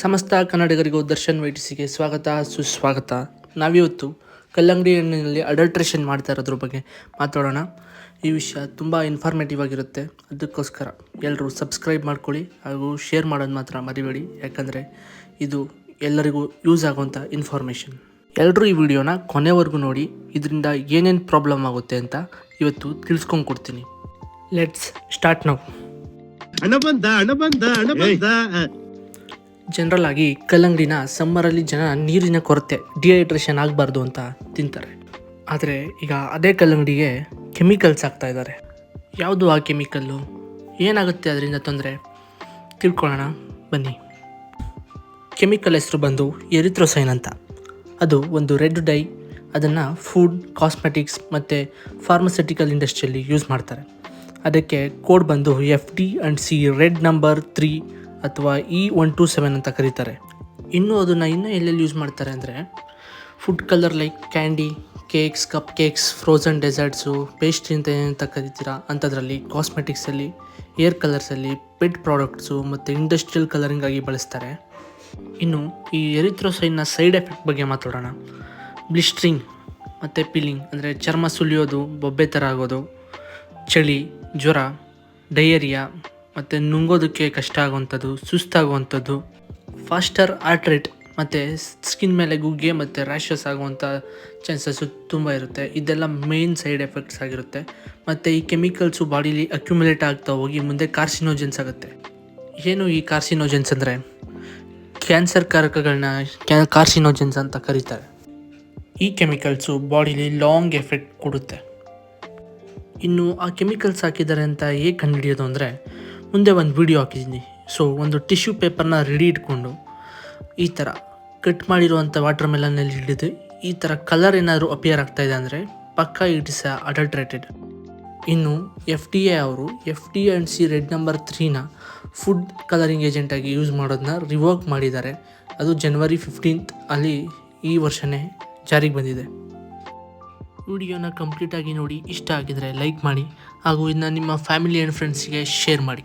ಸಮಸ್ತ ಕನ್ನಡಿಗರಿಗೂ ದರ್ಶನ್ ವೈಟಿಸಿಗೆ ಸ್ವಾಗತ ಸುಸ್ವಾಗತ. ನಾವಿವತ್ತು ಕಲ್ಲಂಗಡಿ ಹಣ್ಣಿನಲ್ಲಿ ಅಡಲ್ಟ್ರೇಷನ್ ಮಾಡ್ತಾ ಇರೋದ್ರ ಬಗ್ಗೆ ಮಾತಾಡೋಣ. ಈ ವಿಷಯ ತುಂಬ ಇನ್ಫಾರ್ಮೇಟಿವ್ ಆಗಿರುತ್ತೆ. ಅದಕ್ಕೋಸ್ಕರ ಎಲ್ಲರೂ ಸಬ್ಸ್ಕ್ರೈಬ್ ಮಾಡ್ಕೊಳ್ಳಿ ಹಾಗೂ ಶೇರ್ ಮಾಡೋದು ಮಾತ್ರ ಮರಿಬೇಡಿ. ಯಾಕಂದರೆ ಇದು ಎಲ್ಲರಿಗೂ ಯೂಸ್ ಆಗುವಂಥ ಇನ್ಫಾರ್ಮೇಷನ್ ಎಲ್ಲರೂ ಈ ವಿಡಿಯೋನ ಕೊನೆವರೆಗೂ ನೋಡಿ ಇದರಿಂದ ಏನೇನು ಪ್ರಾಬ್ಲಮ್ ಆಗುತ್ತೆ ಅಂತ ಇವತ್ತು ತಿಳಿಸ್ಕೊಂಡು ಕೊಡ್ತೀನಿ. ಲೆಟ್ಸ್ ಸ್ಟಾರ್ಟ್ ನಾವು ಜನರಲ್ ಆಗಿ ಕಲ್ಲಂಗಡಿನ ಸಮ್ಮರಲ್ಲಿ ಜನ ನೀರಿನ ಕೊರತೆ ಡಿಹೈಡ್ರೇಷನ್ ಆಗಬಾರ್ದು ಅಂತ ತಿಂತಾರೆ. ಆದರೆ ಈಗ ಅದೇ ಕಲ್ಲಂಗಡಿಗೆ ಕೆಮಿಕಲ್ಸ್ ಹಾಕ್ತಾ ಇದ್ದಾರೆ ಯಾವುದು ಆ ಕೆಮಿಕಲ್ಲು ಏನಾಗುತ್ತೆ ಅದರಿಂದ ತೊಂದರೆ? ತಿಳ್ಕೊಳ್ಳೋಣ, ಬನ್ನಿ. ಕೆಮಿಕಲ್ ಹೆಸರು ಬಂದು ಎರಿಥ್ರೋಸೈನ್ ಅಂತ. ಅದು ಒಂದು ರೆಡ್ ಡೈ ಅದನ್ನು ಫುಡ್ ಕಾಸ್ಮೆಟಿಕ್ಸ್ ಮತ್ತು ಫಾರ್ಮಸ್ಯೂಟಿಕಲ್ ಇಂಡಸ್ಟ್ರಿಯಲ್ಲಿ ಯೂಸ್ ಮಾಡ್ತಾರೆ. ಅದಕ್ಕೆ ಕೋಡ್ ಬಂದು F D and C red number three ಅಥವಾ ಇ ಒನ್ ಟು ಸೆವೆನ್ ಅಂತ ಕರೀತಾರೆ. ಇನ್ನು ಅದನ್ನು ಇನ್ನೂ ಎಲ್ಲೆಲ್ಲಿ ಯೂಸ್ ಮಾಡ್ತಾರೆ ಅಂದರೆ food colour like candy cakes cup cakes frozen desserts pastry ಅಂತ ಏನಂತ ಕರಿತೀರಾ ಅಂಥದ್ರಲ್ಲಿ ಕಾಸ್ಮೆಟಿಕ್ಸಲ್ಲಿ ಏರ್ ಕಲರ್ಸಲ್ಲಿ ಪೆಟ್ ಪ್ರಾಡಕ್ಟ್ಸು ಮತ್ತು ಇಂಡಸ್ಟ್ರಿಯಲ್ ಕಲರಿಂಗಾಗಿ ಬಳಸ್ತಾರೆ. ಇನ್ನು ಈ ಎರಿಥ್ರೋಸೈನ್ನ ಸೈಡ್ ಎಫೆಕ್ಟ್ ಬಗ್ಗೆ ಮಾತಾಡೋಣ. ಬ್ಲಿಸ್ಟ್ರಿಂಗ್ ಮತ್ತು ಪಿಲ್ಲಿಂಗ್ ಅಂದರೆ ಚರ್ಮ ಸುಲಿಯೋದು, ಬೊಬ್ಬೆ ಥರ ಆಗೋದು, ಚಳಿ, ಜ್ವರ ಡಯೇರಿಯಾ ಮತ್ತು ನುಂಗೋದಕ್ಕೆ ಕಷ್ಟ ಆಗುವಂಥದ್ದು, ಸುಸ್ತಾಗುವಂಥದ್ದು ಫಾಸ್ಟರ್ ಹಾರ್ಟ್ ರೇಟ್ ಮತ್ತು ಸ್ಕಿನ್ ಮೇಲೆ ಗುಗ್ಗೆ ಮತ್ತು ರ್ಯಾಷಸ್ ಆಗುವಂಥ ಚಾನ್ಸಸ್ಸು ತುಂಬ ಇರುತ್ತೆ. ಇದೆಲ್ಲ ಮೇನ್ ಸೈಡ್ ಎಫೆಕ್ಟ್ಸ್ ಆಗಿರುತ್ತೆ. ಮತ್ತು ಈ ಕೆಮಿಕಲ್ಸು ಬಾಡಿಲಿ ಅಕ್ಯುಮುಲೇಟ್ ಆಗ್ತಾ ಹೋಗಿ ಮುಂದೆ ಕಾರ್ಸಿನೋಜೆನ್ಸ್ ಆಗುತ್ತೆ. ಏನು ಈ ಕಾರ್ಸಿನೋಜೆನ್ಸ್ ಅಂದರೆ? ಕ್ಯಾನ್ಸರ್ ಕಾರಕಗಳನ್ನ ಕ್ಯಾ ಕಾರ್ಸಿನೋಜೆನ್ಸ್ ಅಂತ ಕರೀತಾರೆ. ಈ ಕೆಮಿಕಲ್ಸು ಬಾಡಿಲಿ ಲಾಂಗ್ ಎಫೆಕ್ಟ್ ಕೊಡುತ್ತೆ. ಇನ್ನು ಆ ಕೆಮಿಕಲ್ಸ್ ಹಾಕಿದ್ದಾರೆ ಅಂತ ಹೇಗೆ ಕಂಡುಹಿಡಿಯೋದು ಅಂದರೆ ಮುಂದೆ ಒಂದು ವಿಡಿಯೋ ಹಾಕಿದ್ದೀನಿ. ಸೊ ಒಂದು ಟಿಶ್ಯೂ ಪೇಪರ್ನ ರೆಡಿ ಇಟ್ಕೊಂಡು ಈ ಥರ ಕಟ್ ಮಾಡಿರುವಂಥ ವಾಟರ್ ಮೆಲನ್ನಲ್ಲಿ ಹಿಡಿದು ಈ ಥರ ಕಲರ್ ಏನಾದರೂ ಅಪಿಯರ್ ಆಗ್ತಾ ಇದೆ ಅಂದರೆ ಪಕ್ಕ ಇಟ್ ಇಸ್ ಅಡಲ್ಟ್ರೇಟೆಡ್ ಇನ್ನು ಎಫ್ ಡಿ ಎ ಅವರು F D and C red number ತ್ರೀನ food colouring ಏಜೆಂಟಾಗಿ ಯೂಸ್ ಮಾಡೋದನ್ನ ರಿವೋಕ್ ಮಾಡಿದ್ದಾರೆ. ಅದು ಜನವರಿ ಫಿಫ್ಟೀನ್ತ್ ಅಲ್ಲಿ ಈ ವರ್ಷನೇ ಜಾರಿಗೆ ಬಂದಿದೆ. ವಿಡಿಯೋನ ಕಂಪ್ಲೀಟಾಗಿ ನೋಡಿ, ಇಷ್ಟ ಆಗಿದರೆ ಲೈಕ್ ಮಾಡಿ, ಹಾಗೂ ಇದನ್ನ ನಿಮ್ಮ ಫ್ಯಾಮಿಲಿ ಆ್ಯಂಡ್ ಫ್ರೆಂಡ್ಸಿಗೆ ಶೇರ್ ಮಾಡಿ.